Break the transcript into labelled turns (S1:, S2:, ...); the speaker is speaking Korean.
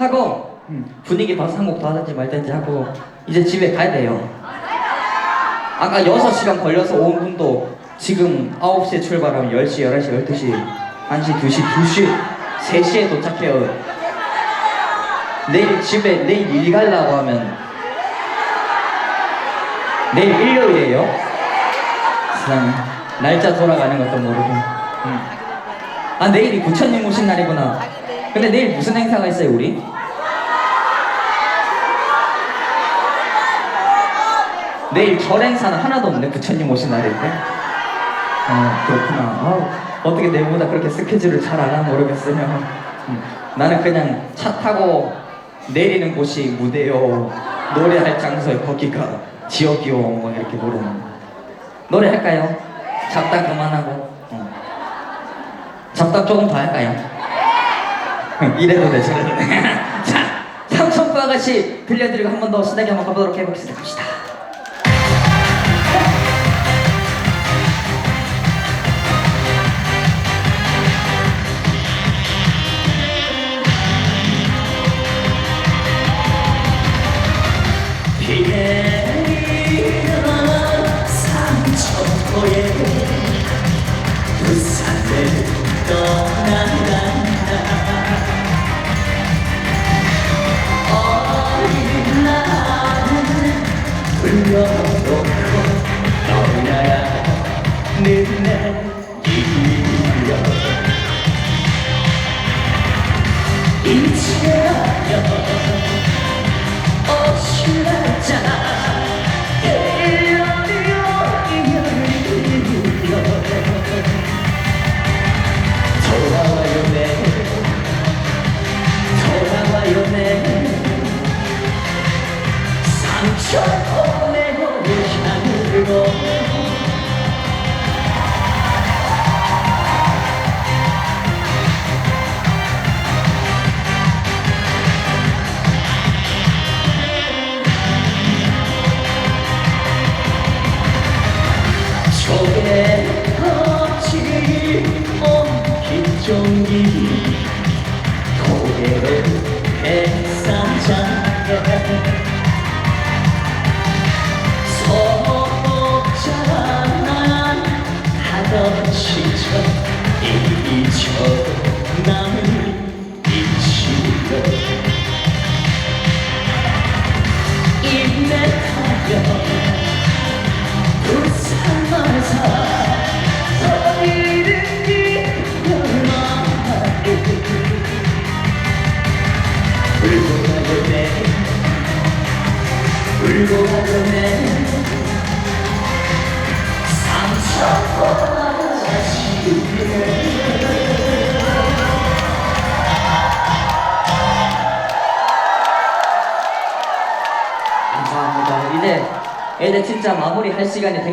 S1: 하고 분위기 봐서 한곡 더 하든지 말든지 하고 이제 집에 가야 돼요. 아까 6시간 걸려서 온 분도 지금 9시에 출발하면 10시, 11시, 12시, 1시, 2시, 2시, 3시에 도착해요. 내일 집에 내일 일 가려고 하면 내일 일요일이에요. 세상 날짜 돌아가는 것도 모르고. 음. 아 내일이 부처님 오신 날이구나. 근데 내일 무슨 행사가 있어요 우리? 내일 절 행사는 하나도 없네 부처님 오신 날인데. 어 그렇구나. 아, 어떻게 내보다 그렇게 스케줄을 잘 아나 모르겠어요. 음, 나는 그냥 차 타고 내리는 곳이 무대요. 노래할 장소에 거기가 지역이요. 뭐 이렇게 모르는. 노래 할까요? 잡담 그만하고. 어. 잡담 조금 더 할까요? 이래도 돼, 저래도 돼. 자, 삼천포 아가씨 들려드리고 한 번 더 신나게 한번 가보도록 해보겠습니다. 갑시다.
S2: 비내리는 삼천포에 불러놓고 떠나는 날 길려 이제야 어시라자 돌아와요 내. 돌아와요 내. 상처 향으로 조개 거칠 온 기종기 고개를 백산장 던 시절 잊혀 남을 잊히려 인내하여. 부산마사. 어리는 이별만하게. 울고 가요 내 울고 내 상처보다 시네
S1: 감사합니다. 이제 이제 진짜 마무리 할 시간이 된 것.